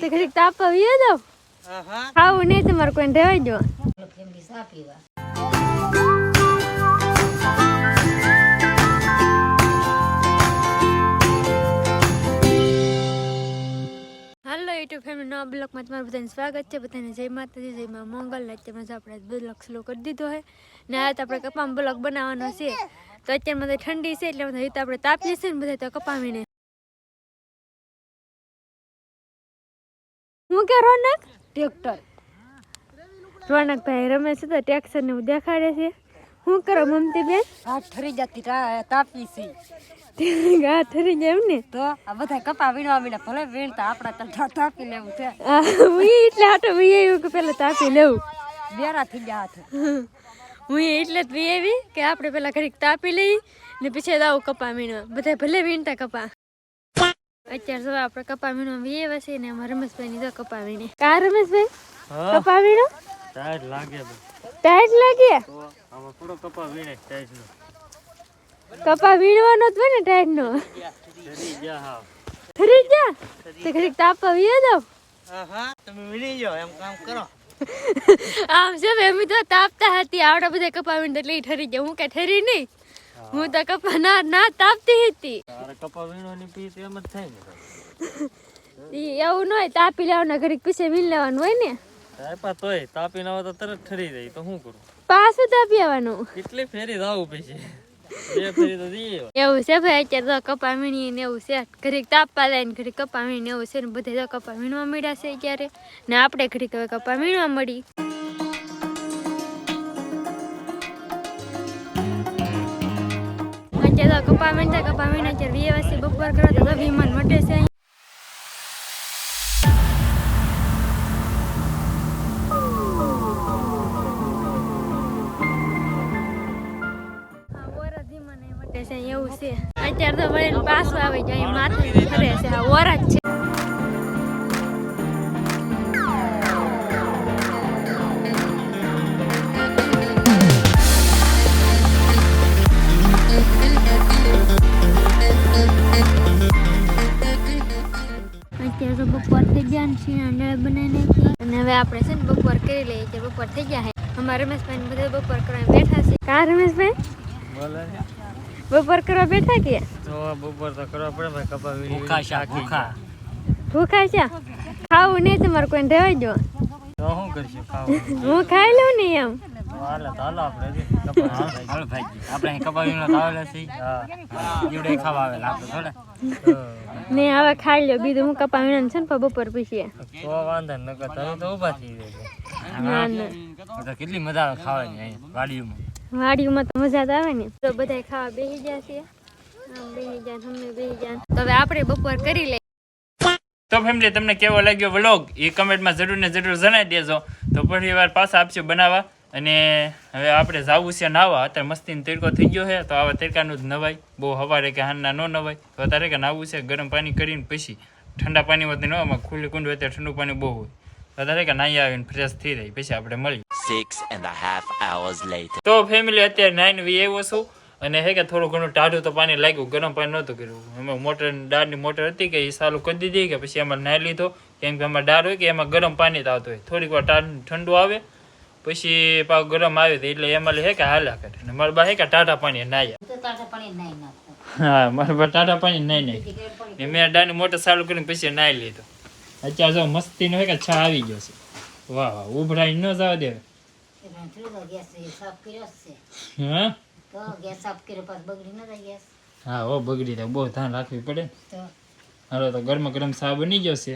તે ઘડીક તાપ આવી દો આવું નહીં તમારે કોઈને રહેવા પીવા હાલો યુટ્યુબ ફેમિલી નવા બ્લોગમાં તમારું બધાને સ્વાગત છે. બધાને જય માતાજી જય માં મંગલ. અત્યારમાં જો આપણે બ્લોક સ્લો કરી દીધો હોય ને આ તો આપણે કપામાં બ્લોક બનાવવાનો છે. તો અત્યારમાં તો ઠંડી છે એટલે બધા તો આપણે તાપીએ છીએ ને બધા તો કપાવીને. હું કે રોનક? ટ્રેક્ટર. રોનકભાઈ રમે છે તો ટ્રેક્ટર ને દેખાડે છે. શું કરો મમતી બેન હાથ ઠરી જતી તાપી છે. હાથ થરી જાય એમ ને? તો આ બધા કપા વીણવા મીડા ભલે વીણતા આપણા તો તાપી લેવું છે. હું એટલે હાટો વી આવ્યું કે પેલા તાપી લેવું. બેરા થઈ ગયા હાથ. હું એટલે જ વી કે આપણે પેલા ઘડીક તાપી લઈ ને પછી દાવ કપા વીણવા. બધા ભલે વીણતા કપા. અત્યારે સવારે આપણે કપા વીણવા વી આવ્યા છે ને અમારા રમેશભાઈ ની તો કપા વીણે કા રમેશભાઈ? હા. કપા વીણો ટાઈટ લાગે ટાઈટ લાગ્યા આમાં થોડો કપા વીણે ટાઈટ નો કપા વીણવાનો જ ને ટાઈટ નો ગયા હા ખરી જા તે ઘડીક તાપા વીયો દો આહા તમે વીણી જાઓ એમ કામ કરો. આમ છે મેમી તો તાપતા હતી. આવડા બધા કપાવીને એટલે ઠરી ગયા. હું કે ઠરી નહીં. હું તો કપા ના ના તાપતી હતી. તારે કપા વીણવાની પીસ એમ જ થાય ને એવું ન હોય તાપી લેવાના ઘડીક પીસે વીણ લેવાનું હોય ને. તાપા તોય તાપી ના હોય તો તરત ઠરી જાય તો શું કરું? પાછું તાપી આવવાનું. કેટલી ફેરી જાવું પછી? એવું છે ભાઈ અત્યારે તો કપા વીણીએ ને એવું છે. ઘડીક તાપવા લઈને ઘડીક કપા વીણીને એવું છે ને બધે તો કપા વીણવા મળ્યા છે અત્યારે. ને આપણે ઘડીક હવે કપા વીણવા મળી. તો કપા વીણતા કપા વીણા અત્યારે વીએ બપોર કરો તો વિમાન મટે છે એવું છે. અત્યારે તો વળીને પાછું આવી જાય, માથે ફરે છે. આ વરસ છે. શીણા દાળ બનાવી નાખી અને હવે આપણે છે ને બપોર કરી લઈએ કે બપોર થઈ ગયા છે અમારા રમેશભાઈ બધા બપોર કરવા બેઠા છે. કા રમેશભાઈ? બોલે બપોર કરવા બેઠા કે? તો બપોર તો કરવા પડે ભાઈ કપા ભૂખા શા ભૂખા. ભૂખા છે? ખાવું નહીં તમારે કોઈને રહેવા દો. તો શું કરશું ખાવું? હું ખાઈ લઉં ને એમ? હાલે તો હાલો આપણે હાલો ભાઈ ને હવે ખાઈ લો બીજું હું કપા વીણા છે ને બપોર પછી. તો વાંધો ન. નકર તમે તો ઊભા થઈ જાય ના. ના તો કેટલી મજા આવે ખાવાની વાડીઓમાં વાડીમાં તો મજા આવે ને તો બધા ખાવા બેસી ગયા. છે તો આપણે બપોર કરી લઈએ. તો ફેમિલી તમને કેવો લાગ્યો વ્લોગ એ કમેન્ટમાં જરૂર ને જરૂર જણાવી દેજો. તો ફરી વાર પાછા આપશે બનાવવા. અને હવે આપણે જાવું છે નાવા. અત્યારે મસ્તીનો તડકો થઈ ગયો છે તો આવા તડકાનું જ નવાય. બહુ હવારે કે હાનના ન નવાય. તો અત્યારે કે નાવું છે ગરમ પાણી કરીને પછી ઠંડા પાણીમાંથી ન આમાં ખુલ્લી કુંડ હોય ઠંડુ પાણી બહુ હોય. તો અત્યારે કે નાહી આવીને ફ્રેશ થઈ જાય પછી આપણે later. તો ફેમિલી અત્યારે નાઈન વી આવ્યો છું. અને હે કે થોડું ઘણું ટાઢું તો પાણી લાગ્યું ગરમ પાણી નહોતું કર્યું. અમે મોટર દાળની મોટર હતી કે એ ચાલુ કરી દીધી કે પછી એમાં નાહી લીધો. કેમ કે એમાં દાળ હોય કે એમાં ગરમ પાણી જ આવતું હોય. થોડીક વાર ઠંડુ આવે પછી પાછું ગરમ આવે તો એટલે એમાં હે કે હાલા કરે. ને મારા બા હે કે ટાટા પાણી નાયા નાઈ હા મારા બા ટાટા પાણી નાહી નાખ્યું ને મેં ડાની મોટર ચાલુ કરીને પછી નાહી લીધો. અત્યારે જો મસ્તી નો હે કે છા આવી ગયો છે. વાહ વાહ ઉભરાઈ ન જવા દે હા? હો બગડી જાય. બહુ ધ્યાન રાખવી પડે હાલો તો ગરમ ગરમ સા બની ગયો છે.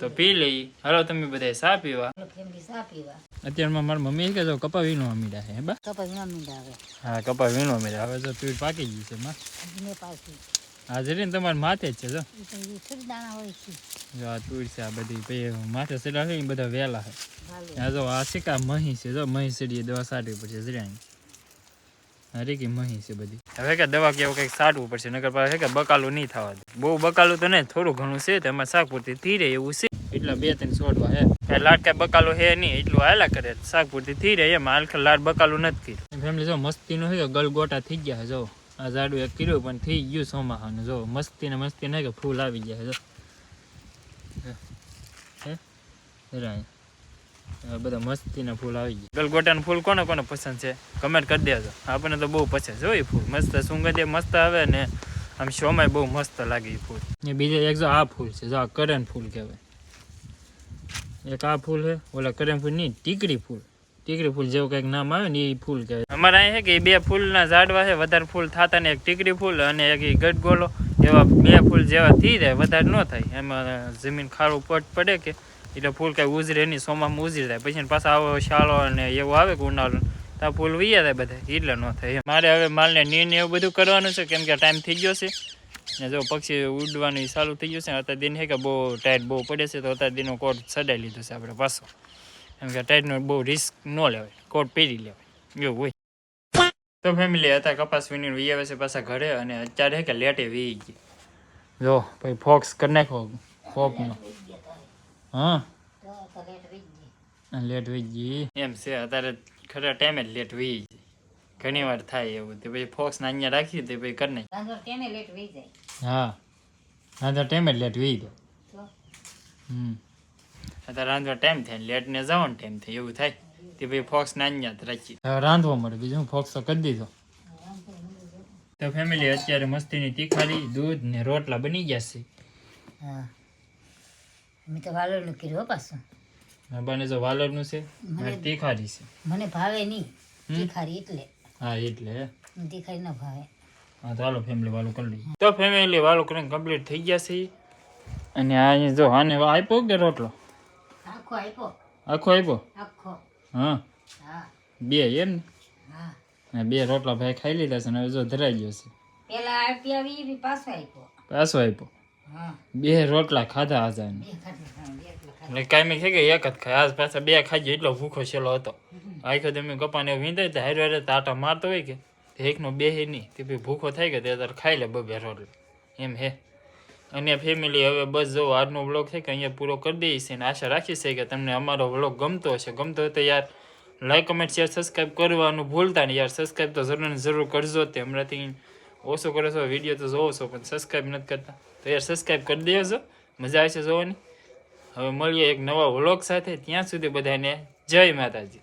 તો પી લઈ હાલો તમે બધા સા પીવા. સા પીવા. અત્યારમાં મારી મમ્મી કે જો કપા વીણો મીડા છે હે બા? કપા વીણો મીંડા આવે હા કપા વીણો મીડા હવે તો પીળ પાકી ગઈ છે માં. ને પાકી હાજરી ને તમારે માથે જ છે જો. દાણા હોય છે. જો આ તુર છે આ બધી પછી માથે સડા છે એ બધા વેલા છે. ભાલે આ જો આ સિકા મહી છે જો મહી સડીએ દવા સાટવી પડશે જરિયાની અરે કે મહી છે બધી. હવે કે દવા કેવું કંઈક સાટવું પડશે નકર પાસે કે બકાલું નહીં થવા દે. બહુ બકાલું તો નહીં થોડું ઘણું છે તેમાં શાક પૂરતી ધીરે એવું છે. એટલા બે ત્રણ છોડવા હે. કઈ લાડ કઈ બકાલું હે નહીં એટલું હાલા કરે. શાક પૂરતી થઈ રહે એમાં હાલ લાડ બકાલું નથી કર્યું. ફેમિલી જો મસ્તીનું છે ગલગોટા થઈ ગયા છે જો. આ ઝાડું એક કર્યું પણ થઈ ગયું સોમાહાનું જો. મસ્તી ને મસ્તી નહીં કે ફૂલ આવી ગયા હે જો. જરા આ બધા મસ્તીના ફૂલ આવી ગયા. ગલગોટાનું ફૂલ કોને કોને પસંદ છે? કમેન્ટ કરી દેજો. આપણને તો બહુ પસંદ છે એ ફૂલ. મસ્ત સુગંધી મસ્ત આવે ને આમ શોમાં બહુ મસ્ત લાગે એ ફૂલ. ને બીજા એક જો આ ફૂલ છે જો આ કરણ ફૂલ કહેવાય. એક આ ફૂલ છે ઓલા કરમ ફૂલ નહીં ટીકડી ફૂલ. ટીકડી ફૂલ જેવું કંઈક નામ આવે ને એ ફૂલ કહેવાય. અમારે અહીં છે કે એ બે ફૂલના ઝાડવા છે વધારે ફૂલ થતા ને એક ટીકડી ફૂલ અને એક ગટગોલો એવા બે ફૂલ જેવા થઈ જાય, વધારે ન થાય. એમાં જમીન ખારું પટ પડે કે એટલે ફૂલ કાંઈ ઉજરે નહીં, સોમામાં ઉજરી જાય. પછી પાછા આવો શાળો અને એવું આવે કે ઉનાળો. તો ફૂલ વૈયા જાય બધા, એટલે ન થાય મારે હવે માલને નીર એવું બધું કરવાનું છે, કેમ કે ટાઈમ થઈ ગયો છે. ને જો પક્ષી ઉડવાનું ચાલુ થઈ ગયું છે અત્યારે દિન છે કે બહુ ટાઈટ બહુ પડે છે, તો અત્યારે દિનનો કોટ સડાઈ લીધો છે આપણે પાછો. એમ કે ટાઈટનો બહુ રિસ્ક ન લેવાય, કોટ પહેરી લેવાય, એવું હોય. તો ફેમિલી હતા કપાસ વીણી વી આવે છે પાછા ઘરે અને અત્યારે કે લેટે વી ગઈ જો પછી ફોક્સ કરી નાખો ફોકનો હા. લેટ વી ગઈ એમ છે, અત્યારે ખરા ટાઈમે જ લેટ વી ગઈ ઘણી વાર થાય એવું, તે પછી ફોક્સ ને અહીંયા રાખી તે પછી કરી નાખી. હા. હા તો ટાઈમે જ લેટ વી દો હમ. અત્યારે રાંધવા ટાઈમ થાય ને લેટ ને જવાનો ટાઈમ થાય એવું થાય. તે ભાઈ ફોક્સ ને અહીંયા રાખી રાંધવા મળે બીજું હું ફોક્સ તો કરી દીધો. તો ફેમિલી અત્યારે મસ્તીની તીખારી દૂધ ને રોટલા બની ગયા છે. હા. મેં તો વાલોરનું કર્યું હો પાછું. બને જો વાલરનું છે મારે તીખારી છે. મને ભાવે નહીં. તીખારી એટલે. હા એટલે. તીખારી ના ભાવે. હા ચાલો ફેમિલી વાળું કરી લઈએ. તો ફેમિલી વાળું કરીને કમ્પ્લીટ થઈ ગયા છે. અને આ જો આને આપ્યો કે રોટલો? આખો આપ્યો. આખો આપ્યો? આખો. હા. બે એમ ને? બે રોટલા ભાઈ ખાઈ લીધા છે ને હવે જો ધરાઈ ગયો છે. પેલા આપ્યા વી પાછો આપ્યો. પાછો આપ્યો? બે રોટલા ખાધા હતા એટલા કાંઈ છે કે એક જ ખાય. આજ પાછા બે ગયો એટલો ભૂખો છેલો હતો. આખો તમે કપાને વિંધાય તો હારે હારે તાટા મારતો હોય કે? એકનો બે હે નહીં. તે ભાઈ ભૂખો થાય કે તે તારે ખાઈ લે બબે રોટલો. એમ હે. અને ફેમિલી હવે બસ જો આજનો વ્લોગ છે કે અહીંયા પૂરો કરી દઈએ છે અને આશા રાખી છે કે તમને અમારો વ્લોગ ગમતો હશે. ગમતો હોય તો યાર લાઈક કમેન્ટ શેર સબસ્ક્રાઈબ કરવાનું ભૂલતા નહીં. યાર સબસ્ક્રાઈબ તો જરૂર જરૂર કરજો તે. હમણાંથી ઓછો કરો છો વીડિયો તો જોવો છો, પણ સબસ્ક્રાઈબ નથી કરતા. તો યાર સબસ્ક્રાઈબ કરી દેજો. મજા આવશે જોવાની. હવે મળીએ એક નવા વ્લોગ સાથે. ત્યાં સુધી બધાને જય માતાજી.